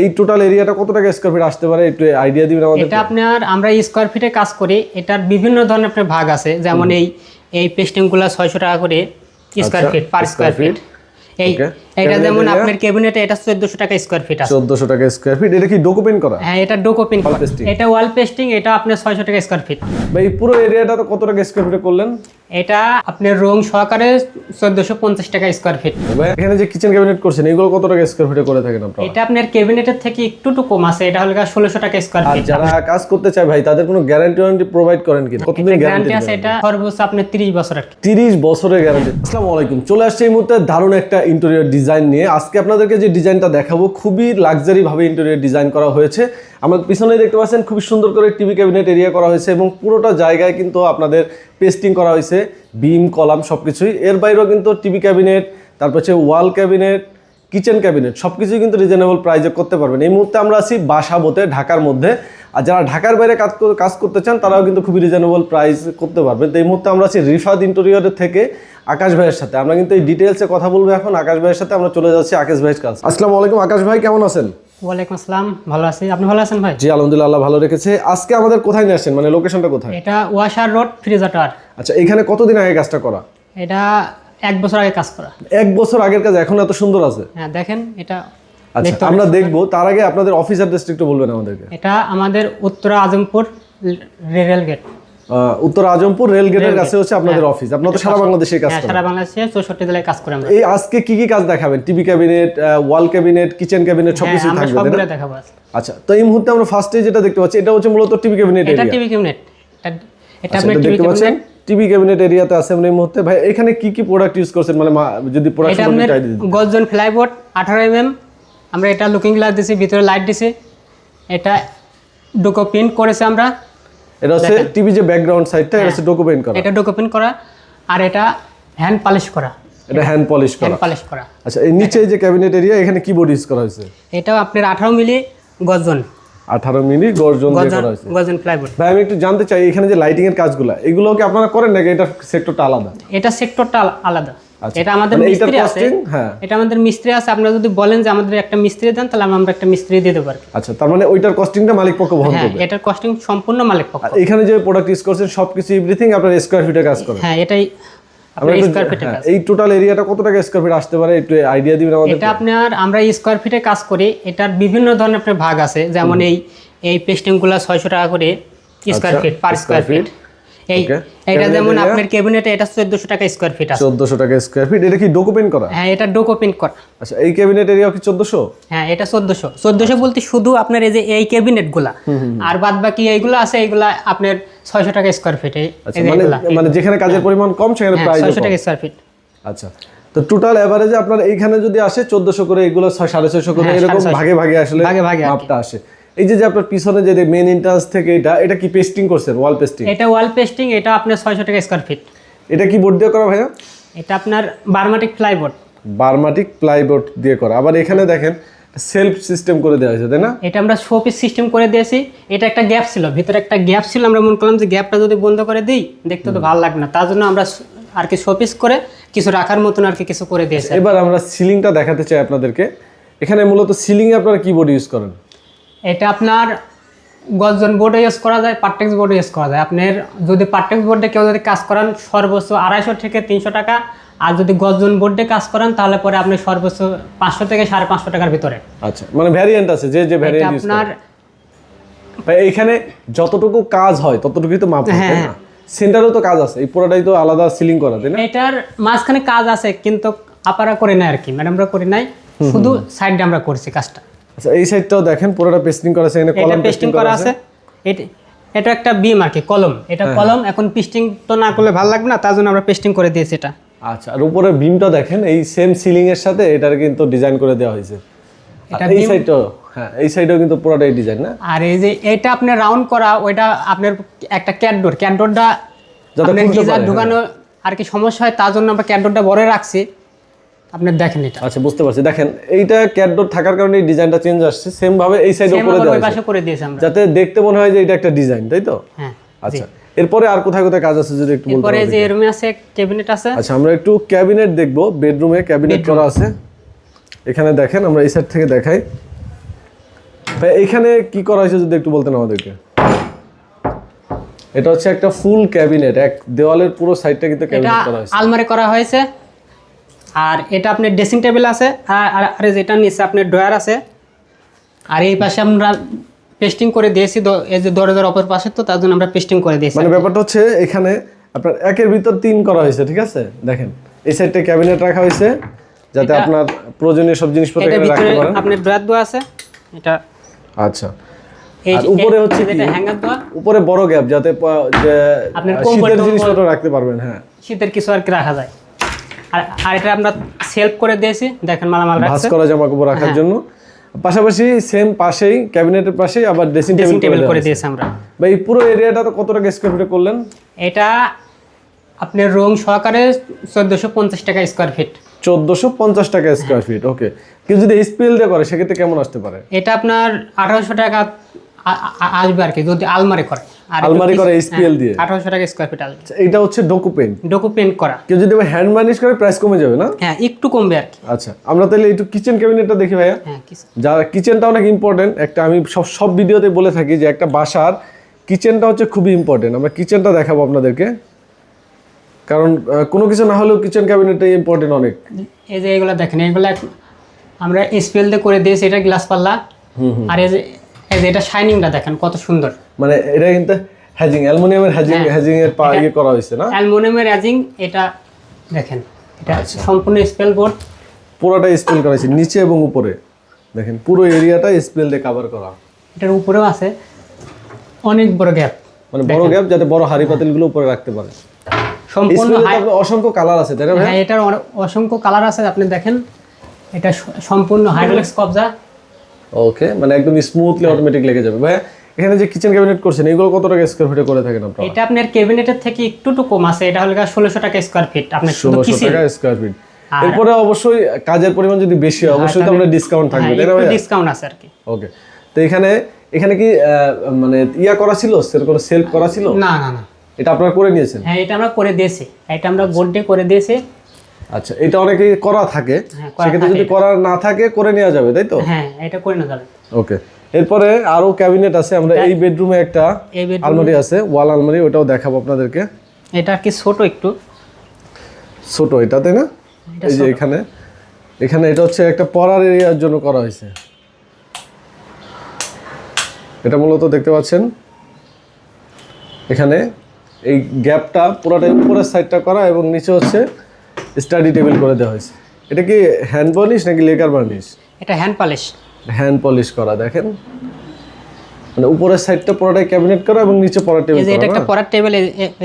এই টোটাল এরিয়াটা কত টাকা স্কোয়ার ফিট আসতে পারে? একটু আইডিয়া দিবেন আমাদের এটা আপনার আমরা স্কোয়ার ফিটে কাজ করি এটার বিভিন্ন ধরনের আপনার ভাগ আছে। যেমন এই এই পেস্টিংগুলো ছয়শো টাকা করে square feet per square feet এই. এটা যেমন আপনার ক্যাবিনেটে এটা চোদ্দশো টাকা স্কোয়ার ফিট আছে। চোদ্দশো টাকা স্কোয়ার ফিট এটা কি ডকুমেন্ট করা? হ্যাঁ এটা ডোকোপিন pasting? এটা ওয়াল পেস্টিং এটা আপনার ছয়শো টাকা স্কোয়ার ফিট এই পুরো এরিয়াটা তো কত টাকা স্কোয়ার ফিটে করলেন? এটা আপনার রং সহকারে চোদ্দশো পঞ্চাশ টাকা স্কোয়ার ফিট ভাই, এখানে যে কিচেন ক্যাবিনেট করছেন এগুলো কত টাকা স্কোয়ার ফিটে করে থাকেন আপনারা? এটা আপনার ক্যাবিনেটের থেকে একটু একটু কম আছে। এটা হলো ষোলোশো টাকা স্কোয়ার আর ফিট যারা কাজ করতে চায় ভাই তাদের কোনো গ্যারান্টি ওয়ারেন্টি প্রোভাইড করেন কিনা? কতদিন গ্যারান্টি আছে এটা সর্বোচ্চ আপনার তিরিশ বছর আর কি। তিরিশ বছরের গ্যারান্টি আসসালামু আলাইকুম। চলে আসছে এই মুহূর্তে দারুণ একটা ইন্টেরিয়র ডিজাইন নিয়ে আজকে আপনাদেরকে যে ডিজাইনটা দেখাবো, খুবই লাক্সারি ভাবে ইন্টেরিয়র ডিজাইন করা হয়েছে। আমার পিছনে দেখতে পাচ্ছেন, খুবই সুন্দর করে টিভি ক্যাবিনেট এরিয়া করা হয়েছে এবং পুরোটা জায়গায় কিন্তু আপনাদের পেস্টিং করা হয়েছে বিম কলাম সব কিছুই এর বাইরেও কিন্তু টিভি ক্যাবিনেট তারপর হচ্ছে ওয়াল ক্যাবিনেট কিচেন ক্যাবিনেট সব কিছুই কিন্তু রিজনেবল প্রাইজে করতে পারবেন। এই মুহূর্তে আমরা আছি বাসাবোতে, ঢাকার মধ্যে। আর যারা ঢাকার বাইরে কাজ কাজ করতে চান, তারাও কিন্তু খুবই রিজনেবল প্রাইস করতে পারবেন। তো এই মুহূর্তে আমরা আছি রিফাদ ইন্টেরিয়রের থেকে। আকাশ ভাইয়ের সাথে। আমরা কিন্তু এই ডিটেলসে কথা বলব এখন। আকাশ ভাইয়ের সাথে আমরা চলে যাচ্ছি আকাশ ভাইয়ের কাছে। আসসালামু আলাইকুম আকাশ ভাই কেমন আছেন? ওয়ালাইকুম আসসালাম ভালো আছি। আপনি ভালো আছেন ভাই? জি আলহামদুলিল্লাহ আল্লাহ ভালো রেখেছে। আজকে আমাদের কোথায় নিয়ে আসছেন? মানে লোকেশনটা কোথায়? এটা ওয়াশার রোড ফ্রিজাটার আচ্ছা এখানে কতদিন আগে কাজটা করা? এটা এক বছর আগে কাজ করা। এক বছর আগের কাজ এখন এত সুন্দর আছে? হ্যাঁ দেখেন এটা আচ্ছা আমরা দেখব। তার আগে আপনাদের অফিস অ্যাড্রেসটা একটু বলবেন আমাদেরকে। এটা আমাদের উত্তরা আজমপুর রেল গেট উত্তর আজমপুর রেল গেটের কাছে হচ্ছে আপনাদের অফিস। আপনারা তো সারা বাংলাদেশে কাজ হ্যাঁ করেন সারা বাংলাদেশে চৌষট্টি জেলায় কাজ করি আমরা। এই আজকে কি কি কাজ দেখাবেন? TV cabinet wall cabinet kitchen cabinet হ্যাঁ সবকিছু আমরা থাকবে? সবগুলো দেখাবো। আচ্ছা তো এই মুহূর্তে আমরা ফার্স্টে যেটা দেখতে পাচ্ছি এটা হচ্ছে মূলত টিভি ক্যাবিনেট এটা টিভি ক্যাবিনেট। এটা এটা আচ্ছা, টিভি ক্যাবিনেট টিভি ক্যাবিনেট এরিয়াতে আছে আমরা এই মুহূর্তে। ভাই এখানে কি কি প্রোডাক্ট ইউজ করছেন? মানে যদি প্রোডাক্ট গজন ফ্লাইবোর্ড আঠারো এম আমরা এটা লুকিং গ্লাস দিছি ভিতরে লাইট দিছি। এটা ডোকো প্রিন্ট করেছে আমরা। এটা হচ্ছে টিভি যে ব্যাকগ্রাউন্ড সাইডটা এটা হচ্ছে ডকুমেন্ট করা। এটা ডোকো প্রিন্ট করা আর এটা হ্যান্ড পলিশ করা। এটা হ্যান্ড পলিশ করা। হ্যান্ড পালিশ করা। আচ্ছা এই নিচে যে ক্যাবিনেট এরিয়া এখানে কিবোর্ড ইউজ করা হয়েছে? এটাও আপনার আঠারো মিলি গজন আঠারো মিনিট গর্জন দিয়ে করা হয়েছে। গজন প্লাইবোর্ড ভাই আমি একটু জানতে চাই এখানে যে লাইটিং এর কাজগুলো এগুলো কি আপনারা করেন নাকি এটা সেক্টরটা আলাদা? এটা সেক্টরটা আলাদা। এটা আমাদের মানে মিস্ত্রি আছে। হ্যাঁ। এটা আমাদের মিস্ত্রি আছে। আপনারা যদি বলেন যে আমাদের একটা মিস্ত্রি দেন তাহলে আমরা একটা মিস্ত্রি দিয়ে দেবো আচ্ছা তার মানে ওইটার কস্টিংটা মালিক পক্ষ বহন হ্যাঁ করবে? এটার কস্টিং সম্পূর্ণ মালিক পক্ষ। এখানে যে প্রোডাক্ট ইউজ করছেন সবকিছু এভরিথিং আপনার স্কোয়ার ফিটে কাজ করে। হ্যাঁ এটাই হ্যাঁ, এই টোটাল এরিয়াটা কত টাকা স্কোয়ার ফিট আসতে পারে? একটু আইডিয়া দিবেন আমাদের এটা আপনার আমরা স্কোয়ার ফিটে কাজ করি। এটার বিভিন্ন ধরনের ভাগ আছে। যেমন এই এই পেস্টিংগুলো ছয়শো টাকা করে স্কোয়ার আচ্ছা, ফিট পার স্কোয়ার ফিট এই এটা যেমন আপনার ক্যাবিনেটে এটা চোদ্দশো টাকা স্কোয়ার ফিট আছে। চোদ্দশো টাকা স্কোয়ার ফিট এটা কি ডকুমেন্ট করা? হ্যাঁ এটা ডোকো করা। আচ্ছা এই ক্যাবিনেট এরিয়া কি চোদ্দশো? হ্যাঁ এটা চোদ্দশো। চোদ্দশো বলতে শুধু আপনার এই যে এই ক্যাবিনেট আর বাদ বাকি এইগুলো আছে এইগুলা আপনার ছয়শো টাকা স্কোয়ার ফিট এই আচ্ছা মানে মানে যেখানে কাজের পরিমাণ কম সেখানে হ্যাঁ প্রাইস ছয়শো টাকা স্কোয়ার ফিট আচ্ছা তো টোটাল এভারেজে আপনার এইখানে যদি আসে চোদ্দশো করে এগুলো ছয় সাড়ে ছয়শো করে হ্যাঁ, এরকম ভাগে ভাগে আসলে মাপটা আসে। এই যে যে আপনার পিছনে যে মেন এন্ট্রান্স থেকে এটা এটা কি পেস্টিং করছেন ওয়াল পেস্টিং এটা ওয়াল পেস্টিং এটা আপনার ছয়শো টাকা স্কোয়ার ফিট এটা কি বোর্ড দিয়ে করা ভাইয়া? এটা আপনার বার্মাটিক প্লাইবোর্ড বার্মাটিক প্লাইবোর্ড দিয়ে করা। আবার এখানে দেখেন সেলফ সিস্টেম করে দেওয়া হয়েছে তাই না? এটা আমরা শোপিস সিস্টেম করে দিয়েছি। এটা একটা গ্যাপ ছিল ভিতরে একটা গ্যাপ ছিল। আমরা মনে করলাম যে গ্যাপটা যদি বন্ধ করে দিই দেখতে তো ভালো লাগবে না। তার জন্য আমরা আর কি শোপিস করে কিছু রাখার মতন আর কি কিছু করে দিয়েছি। এবার আমরা সিলিংটা দেখাতে চাই আপনাদেরকে। এখানে মূলত সিলিং এ আপনারা কি বোর্ড ইউজ করেন। এটা আপনার গজন বোর্ডে ইউজ করা যায় পার্টেক্স বোর্ডে ইউজ করা যায়। আপনার যদি পার্টেক্স বোর্ডে কেউ যদি কাজ করান সর্বোচ্চ আড়াইশো থেকে তিনশো টাকা। আর যদি গজন বোর্ডে কাজ করান তাহলে পরে আপনি সর্বোচ্চ পাঁচশো থেকে সাড়ে পাঁচশো টাকার ভিতরে। আচ্ছা মানে ভ্যারিয়েন্ট আছে যে যে ভ্যারিয়েন্ট আপনার এইখানে যতটুকু কাজ হয় ততটুকুই তো মাপ হয়, হ্যাঁ। না? সেন্টারও তো কাজ আছে এই পুরোটাই তো আলাদা সিলিং করা তাই না? এটার মাঝখানে কাজ আছে কিন্তু আপারা করে নাই আর কি ম্যাডামরা করে নাই। শুধু সাইডে আমরা করছি কাজটা। আচ্ছা এই সাইডটাও দেখেন পুরোটা পেস্টিং করা আছে এখানে কলাম পেস্টিং করা আছে। এটা এটা একটা বিম আর কি কলম এটা কলম এখন পেস্টিং তো না করলে ভালো লাগবে না তার জন্য আমরা পেস্টিং করে দিয়েছি এটা। আচ্ছা আর উপরে বিমটা দেখেন এই সেম সিলিং এর সাথে এটার কিন্তু ডিজাইন করে দেওয়া হয়েছে। এটা এই সাইডটাও হ্যাঁ এই সাইডেও কিন্তু পুরোটাই ডিজাইন না? আর এই যে এটা আপনার রাউন্ড করা ওইটা আপনার একটা ক্যাটডোর ক্যাটডোরটা যাতে আপনার গিজার ঢুকানো আর কি সমস্যা হয় তার জন্য আমরা ক্যাটডোরটা বড় রাখছি। আপনার দেখেন এটা। আচ্ছা বুঝতে পারছি। দেখেন এইটা থাকার কারণে এই ডিজাইনটা চেঞ্জ আসছে সেম ভাবে এই দেওয়া পাশে করে দিয়েছি আমরা। যাতে দেখতে মনে হয় যে এটা একটা ডিজাইন তাই তো? হ্যাঁ আচ্ছা এরপরে আর কোথায় কোথায় কাজ আছে যদি একটু বলতে এরপরে যে রুমে আছে ক্যাবিনেট আছে। আচ্ছা আমরা একটু ক্যাবিনেট দেখব বেডরুমে ক্যাবিনেট করা আছে। এখানে দেখেন আমরা এই সাইড থেকে দেখাই। ভাই এখানে কি করা হয়েছে যদি একটু বলতেন আমাদেরকে? এটা হচ্ছে একটা ফুল ক্যাবিনেট এক দেওয়ালের পুরো সাইডটা কিন্তু ক্যাবিনেট করা হয়েছে। আলমারি করা হয়েছে। আর এটা আপনার ড্রেসিং টেবিল আছে আর যেটা নিচে আপনার ড্রয়ার আছে। আর এই পাশে আমরা পেস্টিং করে দিয়েছি এই যে দরজার অপর পাশে তো তার জন্য আমরা পেস্টিং করে দিয়েছি মানে ব্যাপারটা হচ্ছে এখানে আপনার একের ভিতর তিন করা হয়েছে ঠিক আছে? দেখেন এই সাইডটা ক্যাবিনেট রাখা হয়েছে যাতে আপনার প্রয়োজনীয় সব জিনিসপত্র এখানে রাখতে পারেন। আপনার ড্রয়ার দেওয়া আছে এটা আচ্ছা। এই আর উপরে হচ্ছে যেটা কি? উপরে বড় গ্যাপ যাতে আপনার শীতের জিনিসপত্র রাখতে পারবেন হ্যাঁ। শীতের কিছু আর কি রাখা যায়। আর আর এটা আমরা সেলফ করে দিয়েছি দেখেন মালামাল ভাঁজ করা জামা কাপড় রাখার হ্যাঁ। জন্য। পাশাপাশি সেম পাশেই ক্যাবিনেটের পাশেই আবার ড্রেসিং টেবিল করে দিয়েছি। আমরা। এই পুরো এরিয়াটা তো কত টাকা স্কোয়ার ফিটে করলেন? এটা আপনার রং সহকারে চোদ্দোশো পঞ্চাশ টাকা স্কোয়ার ফিট চোদ্দোশো পঞ্চাশ টাকা স্কোয়ার ফিট ওকে কেউ যদি স্পিল দিয়ে করে সেক্ষেত্রে কেমন আসতে পারে? এটা আপনার আঠারোশো টাকা আসবে আর কি যদি আলমারি করে। আর আলমারি করে SPL দিয়ে? আঠারোশো টাকা স্কোয়ার ফিট আসবে এইটা হচ্ছে ডোকু পেন ডোকু পেন্ট করা। কেউ যদি হ্যান্ড ম্যানেজ করে প্রাইস কমে যাবে না? হ্যাঁ একটু কমবে আর কি। আচ্ছা আমরা তাহলে একটু কিচেন ক্যাবিনেটটা দেখি ভাইয়া। হ্যাঁ যারা কিচেনটা অনেক ইম্পর্টেন্ট একটা আমি সব সব ভিডিওতে বলে থাকি যে একটা বাসার কিচেনটা হচ্ছে খুবই ইম্পর্টেন্ট আমরা কিচেনটা দেখাবো আপনাদেরকে। কারণ কোনো কিছু না হলেও কিচেন ক্যাবিনেটটা ইম্পর্টেন্ট অনেক। এই যে এগুলো দেখেন এগুলো আমরা স্পেল দিয়ে করে দিয়েছি এটা গ্লাস পাল্লা। আর এই যে এই যে এটা শাইনিংটা দেখেন কত সুন্দর। মানে এটা কিন্তু হ্যাজিং অ্যালুমিনিয়ামের হ্যাজিং হ্যাঁ। হ্যাজিং এর পা ইয়ে করা হয়েছে না? অ্যালমোনিয়ামের অ্যাজিং এটা দেখেন এটা আচ্ছা। সম্পূর্ণ স্পেল বোর্ড পুরোটা স্পেল করা হয়েছে নিচে এবং উপরে। দেখেন পুরো এরিয়াটা স্পেল দিয়ে কভার করা। এটার উপরেও আছে অনেক বড় গ্যাপ মানে বড় গ্যাপ যাতে বড় হাড়ি পাতিলগুলো উপরে রাখতে পারে। সম্পূর্ণ অসংখ্য কালার আছে তাই না হ্যাঁ এটার অসংখ্য কালার আছে আপনি দেখেন। এটা সম্পূর্ণ হাইড্রোলিক্স কবজা। ওকে মানে একদম স্মুথলি অটোমেটিক লেগে যাবে। ভাই এখানে যে কিচেন ক্যাবিনেট করছেন এগুলো কত টাকা স্কোয়ার ফিটে করে থাকেন আপনারা? এটা আপনার ক্যাবিনেটের থেকে একটু একটু কম আছে এটা হলো ষোলোশো টাকা স্কোয়ার ফিট আপনার শুধু কিচেন টাকা স্কোয়ার ফিট এরপরে অবশ্যই কাজের পরিমাণ যদি বেশি হয় অবশ্যই তো আমরা ডিসকাউন্ট থাকবে তাই না ভাই ডিসকাউন্ট আছে আর কি। ওকে তো এখানে এখানে কি মানে ইয়া করা ছিল? সেরকম সেলফ করা ছিল? না না না। এটা আপনারা করে নিয়েছেন? হ্যাঁ এটা আমরা করে দিয়েছি। এটা আমরা বোর্ড দিয়ে করে দিয়েছি। আচ্ছা এটা অনেকেই করা থাকে। হ্যাঁ, সেক্ষেত্রে যদি করা না থাকে করে নেওয়া যাবে তাই তো? হ্যাঁ এটা করে না যাবে। ওকে এরপরে আরও ক্যাবিনেট আছে আমরা এই বেডরুমে একটা আলমারি আছে ওয়াল আলমারি ওটাও দেখাবো আপনাদেরকে। এটা কি ছোট একটু? ছোট এটা তাই না? এই যে এখানে। এখানে এটা হচ্ছে একটা পড়ার এরিয়ার জন্য করা হয়েছে। এটা মূলত দেখতে পাচ্ছেন। এখানে এই গ্যাপটা পুরোটা উপরের সাইডটা করা এবং নিচে হচ্ছে স্টাডি টেবিল করে দেওয়া হয়েছে। এটা কি হ্যান্ড পলিশ নাকি লেকার বার্নিশ এটা হ্যান্ড পলিশ হ্যান্ড পলিশ করা দেখেন। মানে উপরের সাইডটা পুরোটাই ক্যাবিনেট করা এবং নিচে পড়ার টেবিল এই যে এটা একটা পড়ার টেবিল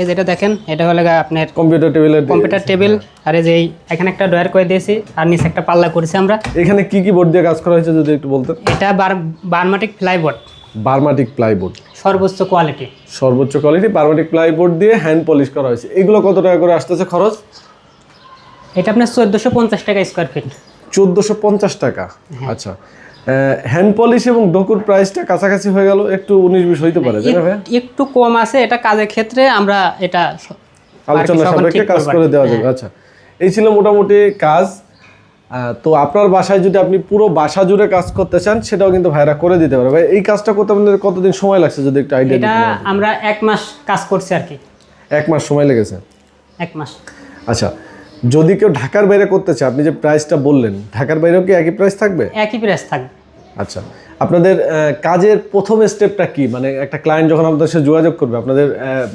এই যেটা দেখেন এটা হলো আপনার কম্পিউটার টেবিলের কম্পিউটার টেবিল আর এই যে এখানে একটা ড্রয়ার করে দিয়েছি আর নিচে একটা পাল্লা করেছি আমরা। এখানে কি কি বোর্ড দিয়ে কাজ করা হয়েছে যদি একটু বলতেন? এটা বার Burma teak plyboard Burma teak plyboard সর্বোচ্চ কোয়ালিটি সর্বোচ্চ কোয়ালিটি বার্মাটিক প্লাইবোর্ড দিয়ে হ্যান্ড পলিশ করা হয়েছে। এগুলো কত টাকা করে আসতেছে খরচ? এটা আপনার চোদ্দোশো পঞ্চাশ টাকা স্কোয়ার ফিট চোদ্দোশো পঞ্চাশ টাকা? হ্যাঁ। আচ্ছা হ্যান্ড পলিশ এবং ডকুর প্রাইসটা কাছাকাছি হয়ে গেল একটু উনিশ বিশ হইতে পারে তাই না ভাই একটু কম আছে এটা কাজের ক্ষেত্রে আমরা এটা আলোচনা সাপেক্ষে কাজ করে দেওয়া যাবে আচ্ছা। এই ছিল মোটামুটি কাজ। তো আপনার বাসায় যদি আপনি পুরো বাসা জুড়ে কাজ করতে চান সেটাও কিন্তু ভাইরা করে দিতে পারে। ভাই এই কাজটা করতে আপনাদের কতদিন সময় লাগছে যদি একটু আইডিয়া এটা আমরা এক মাস কাজ করছি আর কি। এক মাস সময় লেগেছে। এক মাস। আচ্ছা যদি কেউ ঢাকার বাইরে করতে চায় আপনি যে প্রাইসটা বললেন ঢাকার বাইরেও কি একই প্রাইস থাকবে? একই প্রাইস থাকবে। আচ্ছা আপনাদের কাজের প্রথম স্টেপটা কি? মানে একটা ক্লায়েন্ট যখন আপনাদের সাথে যোগাযোগ করবে আপনাদের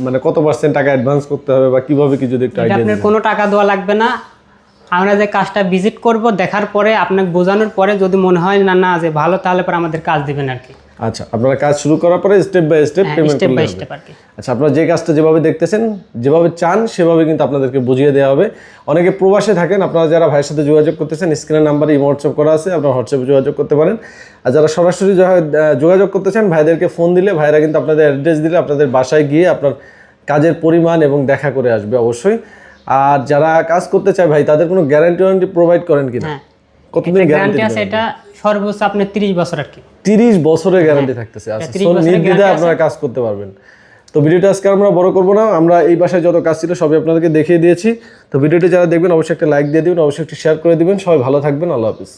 মানে কত পার্সেন্ট টাকা অ্যাডভান্স করতে হবে বা কীভাবে কি যদি একটু আইডিয়া আপনার কোনো টাকা দেওয়া লাগবে না। আমরা যে কাজটা ভিজিট করব দেখার পরে আপনাকে বোঝানোর পরে যদি মনে হয় না না যে ভালো তাহলে পরে আমাদের কাজ দিবেন আর কি। আচ্ছা আপনারা কাজ শুরু করার পরে step by step payment step by হবে। স্টেপ আর কি আচ্ছা আপনারা যে কাজটা যেভাবে দেখতেছেন যেভাবে চান সেভাবে কিন্তু আপনাদেরকে বুঝিয়ে দেওয়া হবে। অনেকে প্রবাসে থাকেন আপনারা যারা ভাইয়ের সাথে যোগাযোগ করতেছেন স্ক্রিনের নাম্বারে ইমো হোয়াটসঅ্যাপ করা আছে আপনারা হোয়াটসঅ্যাপে যোগাযোগ করতে পারেন। আর যারা সরাসরি যোগাযোগ করতে চান ভাইদেরকে ফোন দিলে ভাইরা কিন্তু আপনাদের অ্যাড্রেস দিলে আপনাদের বাসায় গিয়ে আপনার কাজের পরিমাণ এবং দেখা করে আসবে অবশ্যই। আর যারা কাজ করতে চায় ভাই তাদের কোনো গ্যারান্টি ওয়ারেন্টি প্রোভাইড করেন কিনা? হ্যাঁ। কতদিন গ্যারান্টি আছে এটা সর্বোচ্চ আপনার তিরিশ বছর আর কি। তিরিশ বছরের গ্যারান্টি থাকতেছে। আচ্ছা 30 নির্দ্বিধায় আপনারা কাজ করতে পারবেন। তো ভিডিওটা আজকে আমরা বড় করব না আমরা এই বাসায় যত কাজ ছিল সবই আপনাদেরকে দেখিয়ে দিয়েছি। তো ভিডিওটি যারা দেখবেন অবশ্যই একটা লাইক দিয়ে দিবেন অবশ্যই একটা শেয়ার করে দিবেন। সবাই ভালো থাকবেন আল্লাহ হাফিজ।